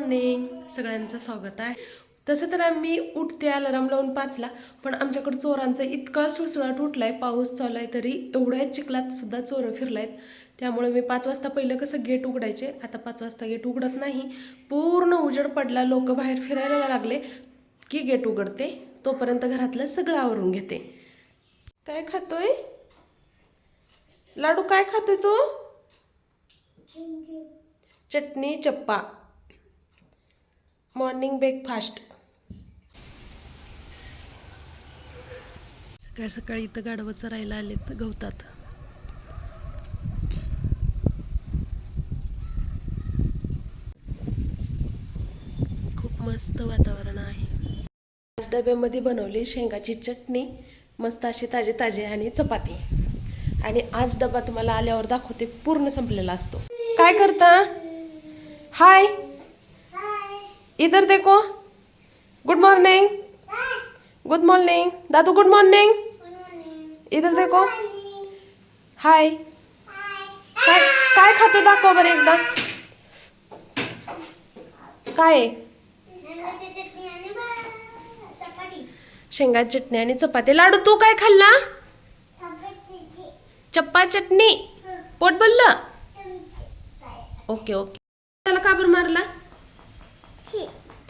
Morning सगळ्यांचं स्वागत आहे. तसं तर आम्ही उठते अलाराम लावून पाचला पण आमच्याकडे चोरांचा इतका सुळसुळाट उठलाय पाऊस चालू आहे तरी एवढ्या चिखलात सुद्धा चोरं फिरलायत. त्यामुळे मी पाच वाजता पहिलं कसं गेट उघडायचे आता पाच वाजता गेट उघडत नाही. पूर्ण उजेड पडला लोक बाहेर फिरायला लागले की गेट उघडते तोपर्यंत घरातलं सगळं आवरून घेते. काय खातोय? लाडू काय खातोय तू? चटणी चप्पा. Morning breakfast. सकाळी सकाळी इथं गाढवं चरायला आलेत गवतात. खूप मस्त वातावरण आहे. आज डब्यामध्ये बनवली शेंगाची चटणी मस्त अशी ताजी ताजी आणि चपाती. आणि आज डबा तुम्हाला आल्यावर दाखवते पूर्ण संपलेला असतो. काय करता? हाय! इधर देखो। गुड मॉर्निंग गुड मॉर्निंग दादू गुड मॉर्निंग इधर देखो। हाय काय काय खातो दाखव बरं एकदा. काय आहे? शेंगा चटणी आणि चपाती. लाडू तू काय खाल्ला? चप्पा चटणी. पोट भरलं? ओके ओके त्याला का बरं मारला?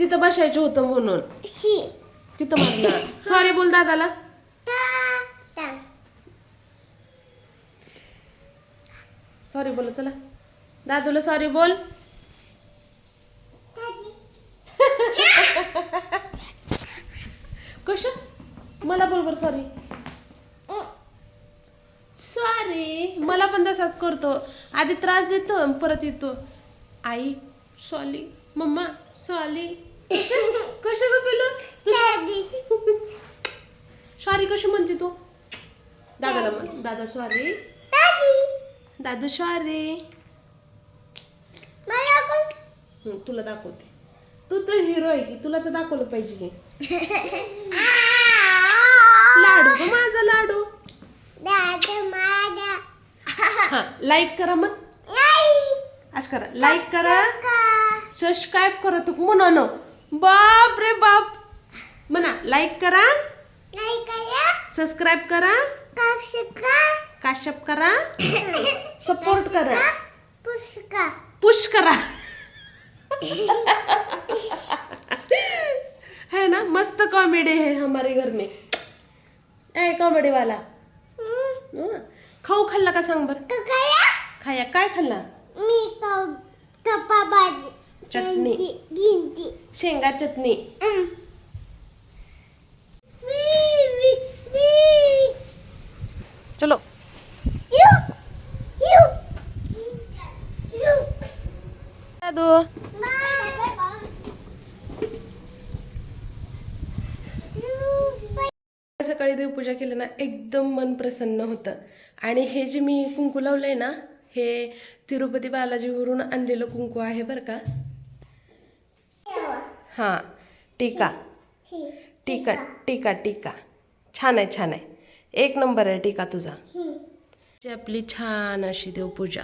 तिथं बसायचं होतं म्हणून. तिथं मारला सॉरी बोल दादाला. सॉरी बोल चला. दादूला सॉरी बोल. कश? मला बोल बर सॉरी सॉरी मला पण तसाच करतो. आधी त्रास देतो परत येतो. आई सॉली मम्मा सॉली कशा ग पिलं सॉरी कशी म्हणते तू? दादाला म्हण. दादा सॉरी दादू सॉरी तुला दाखवते. तू तर हिरो आहे की तुला तर दाखवलं पाहिजे की. लाडू ग माझा लाडू. लाईक करा मग. असं करा. लाईक करा. सबस्क्राईब करा. तू. म्हणा बाप रे बाप। म्हणा लाईक करा सबस्क्राईब करा काश्यप करा सपोर्ट करा। पुश करा। है ना मस्त कॉमेडी है हमारे घर में। ए कॉमेडी वाला। हं. खाऊ खाल्ला का सांग बर। खाया? काय खाल्ला? चटणी. शेंगा चटणी. चलो. दादू. सकाळी देवपूजा केली ना एकदम मन प्रसन्न होतं. आणि हे जे मी कुंकू लावलंय ना हे तिरुपती बालाजीवरून आणलेलं कुंकू आहे बरं का. हां टीका. टीका टीका टीका. छान आहे छान आहे. एक नंबर आहे टीका तुझा. जी आपली छान अशी देवपूजा.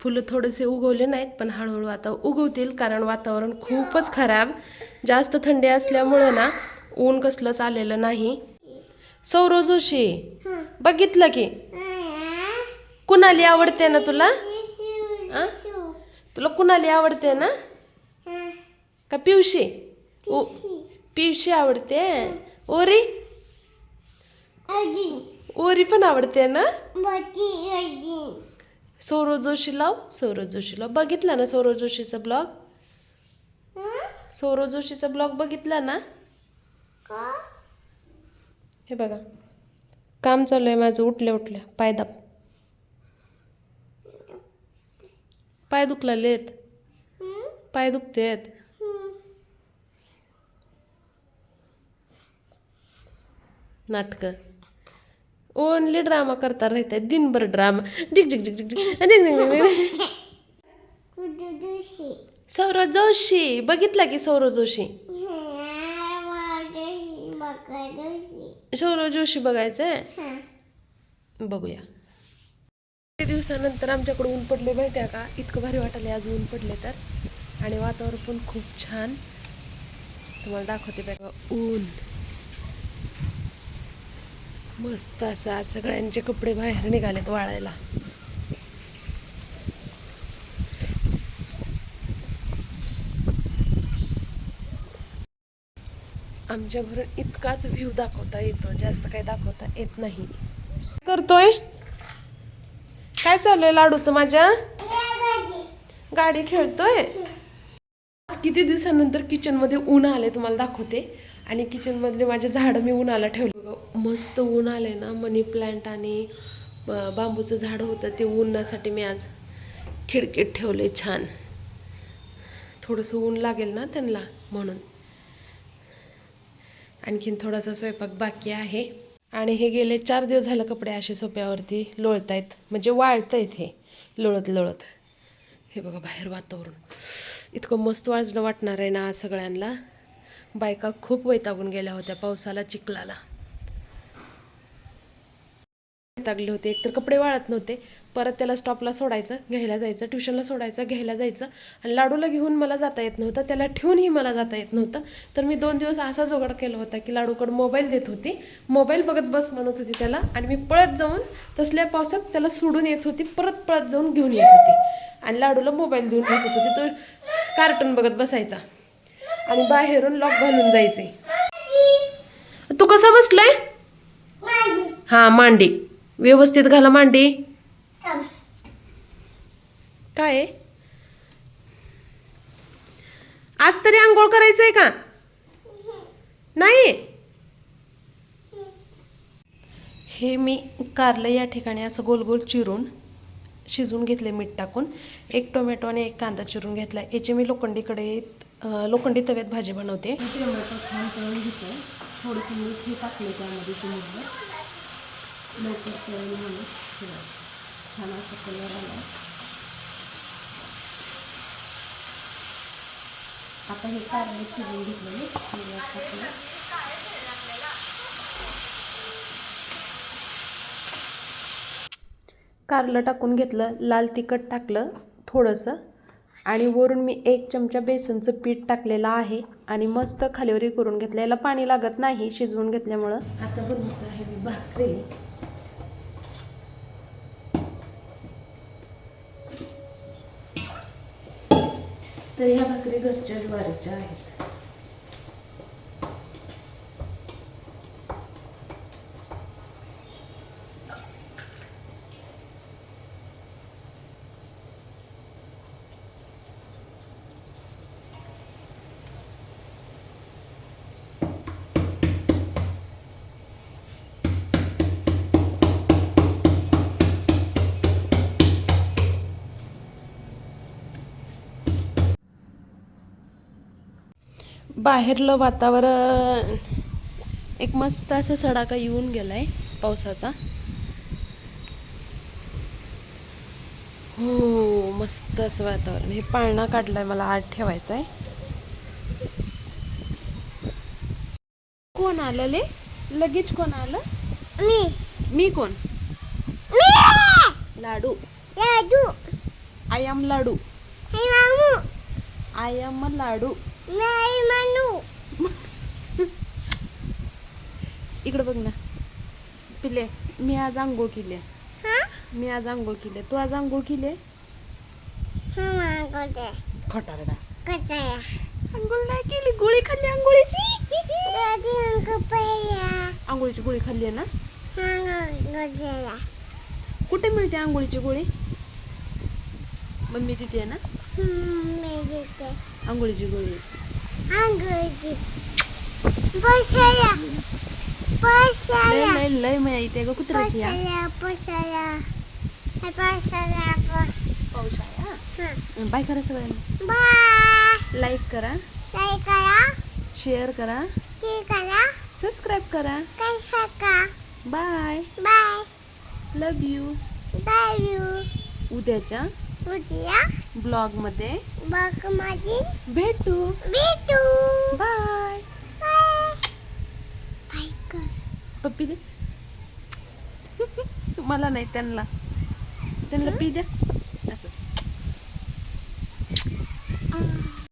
फुलं थोडेसे उगवले नाहीत पण हळूहळू आता उगवतील कारण वातावरण खूपच खराब. जास्त थंडी असल्यामुळे ना ऊन कसलंच आलेलं नाही. सौरव जोशी बघितलं की? कुणाली आवडते ना तुला? तुला कुणाली आवडते ना? का पिवशी? ओ पिवशी. आवडते? ओरी? ओरी पण आवडते ना? सौरव जोशी लाव सौरव जोशी लाव. बघितला ना सौरव जोशीचा ब्लॉग? सौरव जोशीचा ब्लॉग बघितला ना? हे बघा. काम चालू आहे माझं उठल्या उठल्या. पाय दाब. पाय दुखलेत पाय दुखतेत. नाटकं. ओनली ड्रामा करता राहतात दिनभर ड्रामा डिग डिग डिग डिग सौरव जोशी. बघितला की सौरव जोशी? सौरव जोशी बघायचं बघूया. किती दिवसानंतर आमच्याकडे ऊन पडले माहिती आहे का? इतकं भारी वाटले आज ऊन पडले तर. आणि वातावरण पण खूप छान. तुम्हाला दाखवते बघा ऊन. मस्त असं आज सगळ्यांचे कपडे बाहेर निघालेत वाळायला. आमच्या घरून इतकाच व्ह्यू दाखवता येतो जास्त काही दाखवता येत नाही. करतोय? काय चालू आहे लाडूचं माझ्या? गाडी खेळतोय? आज किती दिवसानंतर किचनमध्ये ऊन आले तुम्हाला दाखवते. आणि किचनमधले माझे झाडं मी उन्हाला ठेवले. बघा, मस्त ऊन आले ना मनी प्लांट आणि बांबूचं झाड होतं ते उन्हासाठी मी आज खिडकीत ठेवले छान. थोडंसं ऊन लागेल ना त्यांना म्हणून. आणखीन थोडासा स्वयंपाक बाकी आहे. आणि हे गेले चार दिवस झालं कपडे असे सोप्यावरती लोळतायत म्हणजे वाळत आहेत हे लोळत लोळत. हे बघा बाहेर वातावरण. इतकं मस्त वाजणं वाटणार आहे ना सगळ्यांना. बायका खूप वैतागून गेल्या होत्या पावसाला चिखलाला. वैतागले होते. एकतर कपडे वाळत नव्हते. परत त्याला स्टॉपला सोडायचं घ्यायला जायचं ट्युशनला सोडायचं घ्यायला जायचं. आणि लाडूला घेऊन मला जाता येत नव्हतं. त्याला ठेवूनही मला जाता येत नव्हतं. तर मी दोन दिवस असा जोगाड केला होता की लाडूकडं मोबाईल देत होती. मोबाईल बघत बस म्हणत होती त्याला. आणि मी पळत जाऊन तसल्या पावसात त्याला सोडून येत होती. परत पळत जाऊन घेऊन येत होती. आणि लाडूला मोबाईल देऊन बसत होती. तो कार्टून बघत बसायचा. आणि बाहेरून लॉक घालून जायचे तू कसा बसलाय? हा मांडी. व्यवस्थित घाला मांडी. काय? आहे? आज तरी आंघोळ करायचंय का? नाही हे मी कारलं या ठिकाणी असं गोल गोल चिरून शिजवून घेतले मीठ टाकून. एक टोमॅटो आणि एक कांदा चिरून घेतला याचे मी लोखंडीकडे लोखंडी तव्यात भाजी बनवते टोमॅटो छान तळून घेतो थोडीशी मीठ हे टाकले त्यामध्ये चिमूटभर लवकर तळून म्हणून छान असा कलर आला आता हे कारले चिरून घेतलेले टाकलं. कारलं टाकून घेतलं लाल तिखट टाकलं थोडंसं आणि वरून मी एक चमचा बेसनचं पीठ टाकलेलं आहे आणि मस्त खालीवरी करून घेतलं याला पाणी लागत नाही शिजवून घेतल्यामुळं. आता बनवत आहे मी भाकरी. तर ह्या भाकरी घरच्या ज्वारीच्या आहेत. बाहेरलं वातावरण. एक मस्त असा सडाका येऊन गेलाय पावसाचा. हो मस्त असं वातावरण. हे पाळणा काढलाय मला आत ठेवायचा आहे कोण आलं ले? लगेच कोण आलं? मी. मी कोण? मी. लाडू. लाडू. I am Ladoo. मामू. I am Ladoo. नाही मानू इकडे बघ ना. पिले मी आज आंघोळ केली. हा? मी आज आंघोळ केली. तू आज आंघोळ केली? हा खटारडा. आंघोळ नाही केली. गोळी खाल्ली आंघोळीची? आंघोळीची गोळी खाल्ली आहे ना? हा कुठे मिळते आंघोळीची गोळी? मम्मी तिथे आहे ना? आंघोळीची गोळी. लय लय लय माहिती ग कुत्र्याची बाय करा सगळ्यांना. बाय लाईक करा. काय करा. शेअर करा. की करा. सबस्क्राईब करा. काय सका bye bye love you bye you उद्याच्या उद्या ब्लॉगमध्ये बघ माझी भेटू. भेटू. बाय. बाय. बाय कर. पप्पी दे. मला नाही त्यांना. त्यांना पी द्या.